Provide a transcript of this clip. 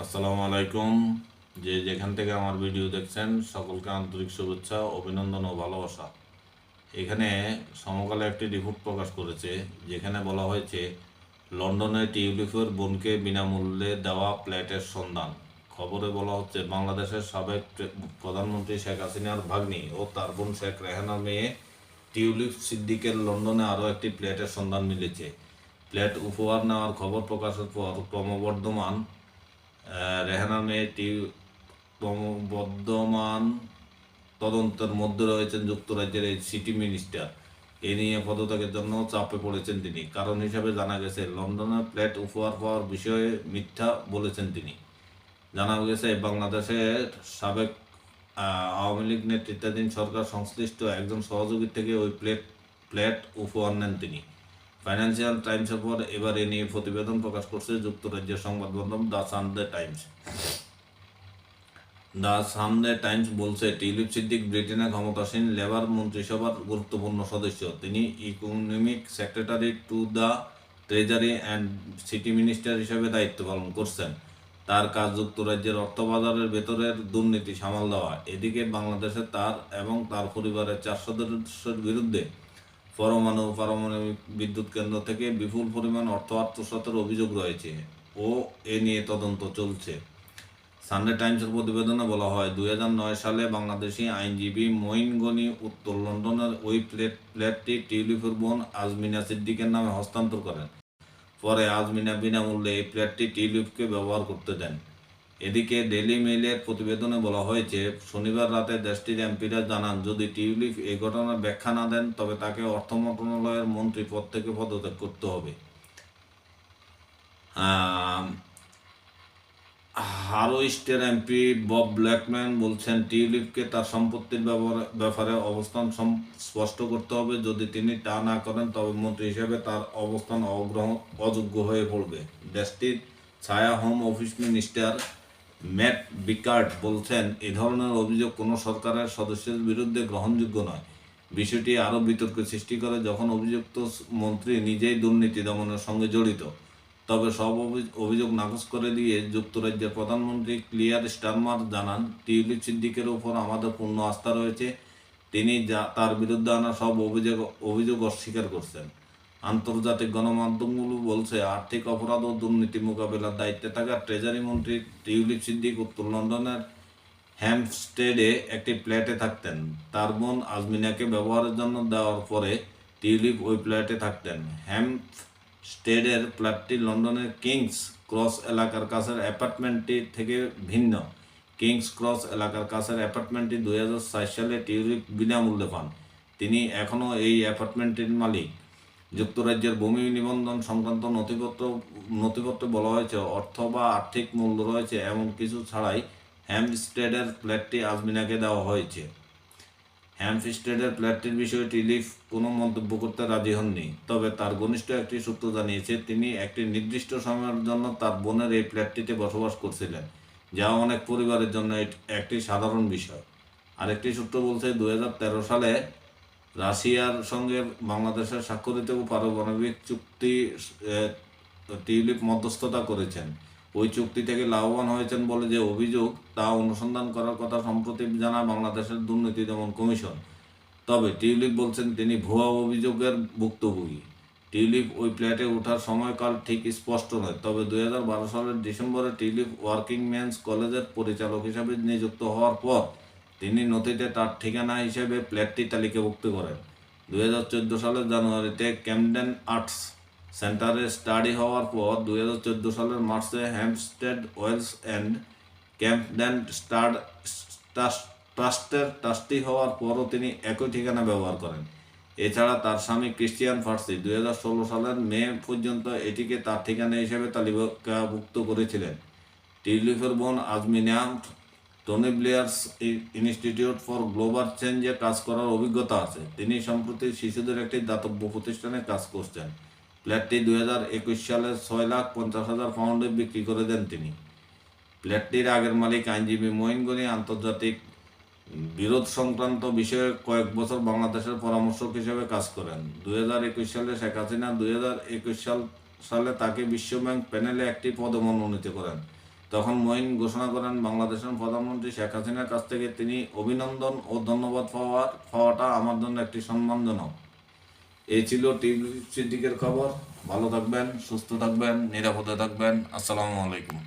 আসসালামু আলাইকুম। যে যেখান থেকে আমার ভিডিও দেখছেন, সকলকে আন্তরিক শুভেচ্ছা, অভিনন্দন ও ভালোবাসা। এখানে সমকালে একটি রিপোর্ট প্রকাশ করেছে, যেখানে বলা হয়েছে লন্ডনে টিউলিপের বোনকে বিনামূল্যে দেওয়া প্লেটের সন্ধান। খবরে বলা হচ্ছে, বাংলাদেশের সাবেক প্রধানমন্ত্রী শেখ হাসিনার ভাগ্নি ও তার বোন শেখ রেহানার মেয়ে টিউলিপ সিদ্দিকের লন্ডনে আরও একটি প্লেটের সন্ধান মিলেছে। প্লেট উপহার নেওয়ার খবর প্রকাশের পর ক্রমবর্ধমান আহ, রেহানা মেয়েটি ক্রমবর্ধমান তদন্তের মধ্যে রয়েছেন যুক্তরাজ্যের এই সিটি মিনিস্টার। এ নিয়ে পদত্যাগের জন্য চাপে পড়েছেন তিনি। কারণ হিসাবে জানা গেছে লন্ডনে প্লেট উপহার পাওয়ার বিষয়ে মিথ্যা বলেছেন তিনি। জানা গেছে বাংলাদেশের সাবেক আওয়ামী লীগ নেতৃত্বাধীন সরকার সংশ্লিষ্ট একজন সহযোগীর থেকে ওই প্লেট প্লেট উপহার নেন তিনি। ফাইন্যান্সিয়াল টাইমসের পর এবার এ নিয়ে প্রতিবেদন প্রকাশ করছে যুক্তরাজ্যের সংবাদ মাধ্যম the Sunday Times. The Sunday Times বলছে টিউলিপ সিদ্দিক ব্রিটেনে ক্ষমতাসীন লেবার মন্ত্রিসভার গুরুত্বপূর্ণ সদস্য। তিনি economic secretary to the treasury and city minister হিসেবে দায়িত্ব পালন করছেন। তার কাজ যুক্তরাজ্যের অর্থবাজারের ভেতরের দুর্নীতি সামাল দেওয়া। এদিকে বাংলাদেশে তার এবং তার পরিবারের চার সদস্যের বিরুদ্ধে পরমাণু, পারমাণবিক বিদ্যুৎ কেন্দ্র থেকে বিপুল পরিমাণ অর্থ আত্মসাতের অভিযোগ রয়েছে ও এ নিয়ে তদন্ত চলছে। সানডে টাইমসের প্রতিবেদনে বলা হয়, দুই হাজার নয় সালে বাংলাদেশি আইনজীবী মঈন গনি উত্তর লন্ডনের ওই প্লেট প্লেটটি টিউলিপের বোন আজমিনা সিদ্দিকের নামে হস্তান্তর করেন। পরে আজমিনা বিনামূল্যে এই প্লেটটি টিউলিপকে ব্যবহার করতে দেন। এদিকে ডেলি মেইলের প্রতিবেদনে বলা হয়েছে, শনিবার রাতে দেশটির এমপিরা জানান, যদি টিউলিপ এই ঘটনার ব্যাখ্যা না দেন, তবে তাকে অর্থ মন্ত্রণালয়ের মন্ত্রী পদ থেকে পদত্যাগ করতে হবে। হারোইস্টের এমপি বব ব্ল্যাকম্যান বলছেন, টিউলিপকে তার সম্পত্তির ব্যাপারে- অবস্থান স্পষ্ট করতে হবে। যদি তিনি তা না করেন, তবে মন্ত্রী হিসেবে তার অবস্থান অগ্রহণ অযোগ্য হয়ে পড়বে। দেশটির ছায়া home office minister Matt Vickers বলছেন, এ ধরনের অভিযোগ কোনো সরকারের সদস্যের বিরুদ্ধে গ্রহণযোগ্য নয়। বিষয়টি আরও বিতর্ক সৃষ্টি করে যখন অভিযুক্ত মন্ত্রী নিজেই দুর্নীতি দমনের সঙ্গে জড়িত। তবে সব অভি- অভিযোগ নাকচ করে দিয়ে যুক্তরাজ্যের প্রধানমন্ত্রী ক্লিয়ার স্টারমার জানান, টিউলিপ সিদ্দিকের উপর আমাদের পূর্ণ আস্থা রয়েছে। তিনি যা তার বিরুদ্ধে আনা সব অভিযোগ অভিযোগ অস্বীকার করছেন। আন্তর্জাতিক গণমাধ্যমগুলো বলছে, আর্থিক অপরাধ ও দুর্নীতি মোকাবেলার দায়িত্বে থাকা ট্রেজারি মন্ত্রী টিউলিপ সিদ্দিক উত্তর লন্ডনের হ্যাম্পস্টেডে একটি প্লেটে থাকতেন। তার বোন আজমিনাকে ব্যবহারের জন্য দেওয়ার পরে টিউলিপ ওই প্লেটে থাকতেন। হ্যাম্পস্টেডের প্ল্যাটটি লন্ডনের কিংস ক্রস এলাকার কাছের অ্যাপার্টমেন্টটি থেকে ভিন্ন। কিংস ক্রস এলাকার কাছের অ্যাপার্টমেন্টটি দুই হাজার সাত সালে টিউলিপ বিনামূল্যে পান। তিনি এখনও এই অ্যাপার্টমেন্টটির মালিক। যুক্তরাজ্যের ভূমি নিবন্ধন সংক্রান্ত নথিপত্র, নথিপত্রে বলা হয়েছে, অর্থ বা আর্থিক মূল্য রয়েছে এমন কিছু ছাড়াই হ্যাম্পস্টেডের ফ্ল্যাটটি আজমিনাকে দেওয়া হয়েছে। হ্যাম্পস্টেডের ফ্ল্যাটটির বিষয়ে টিলিফ কোনো মন্তব্য করতে রাজি হননি, তবে তার ঘনিষ্ঠ একটি সূত্র জানিয়েছে, তিনি একটি নির্দিষ্ট সময়ের জন্য তার বোনের এই ফ্ল্যাটটিতে বসবাস করছিলেন, যা অনেক পরিবারের জন্য একটি সাধারণ বিষয়। আরেকটি সূত্র বলছে দু হাজার তেরো সালে রাশিয়ার সঙ্গে বাংলাদেশের স্বাক্ষরিত পারমাণবিক চুক্তি টিউলিপ মধ্যস্থতা করেছেন। ওই চুক্তি থেকে লাভবান হয়েছেন বলে যে অভিযোগ, তা অনুসন্ধান করার কথা সম্প্রতি জানায় বাংলাদেশের দুর্নীতি দমন কমিশন। তবে টিউলিপ বলছেন, তিনি ভুয়া অভিযোগের ভুক্তভোগী। টিউলিপ ওই প্লেটে ওঠার সময়কাল ঠিক স্পষ্ট নয়, তবে দু হাজার বারো সালের ডিসেম্বরে টিউলিপ ওয়ার্কিং মেন্স কলেজের পরিচালক হিসেবে নিযুক্ত হওয়ার পর তিনি নথিতে তার ঠিকানা হিসেবে প্লেটটি তালিকাভুক্ত করেন। দু হাজার চোদ্দ সালের জানুয়ারিতে ক্যামডেন আর্টস সেন্টারে স্টাডি হওয়ার পর দু হাজার চোদ্দ সালের মার্চে হ্যামস্টেড ওয়েলস অ্যান্ড ক্যাম্পডেন স্টাড ট্রাস্টের ট্রাস্টি হওয়ার পরও তিনি একই ঠিকানা ব্যবহার করেন। এছাড়া তার স্বামী ক্রিশ্চিয়ান ফার্সি দুই হাজার ষোলো সালের মে পর্যন্ত এটিকে তার ঠিকানা হিসেবে তালিকাভুক্ত করেছিলেন। টিউলিপের বোন Azmina Tony Blair's institute for global চেঞ্জে কাজ করার অভিজ্ঞতা আছে। তিনি সম্প্রতি শিশুদের একটি দাতব্য প্রতিষ্ঠানে কাজ করছেন। প্ল্যাটটি দুই হাজার একুশ সালে ছয় লাখ পঞ্চাশ হাজার পাউন্ডে বিক্রি করে দেন তিনি। প্ল্যাটটির আগের মালিক আইনজীবী মঈন গনি আন্তর্জাতিক বিরোধ সংক্রান্ত বিষয়ে কয়েক বছর বাংলাদেশের পরামর্শক হিসেবে কাজ করেন। দু হাজার একুশ সালে শেখ হাসিনা দুই হাজার একুশ সাল সালে তাকে বিশ্বব্যাংক প্যানেলে একটি পদে মনোনীত করেন। তখন মঈন ঘোষণা করেন, বাংলাদেশের প্রধানমন্ত্রী শেখ হাসিনার কাছ থেকে তিনি অভিনন্দন ও ধন্যবাদ পাওয়ার, পাওয়াটা আমার জন্য একটি সম্মানজনক। এই ছিল টিভি সিদ্দিকের খবর। ভালো থাকবেন, সুস্থ থাকবেন, নিরাপদে থাকবেন। আসসালামু আলাইকুম।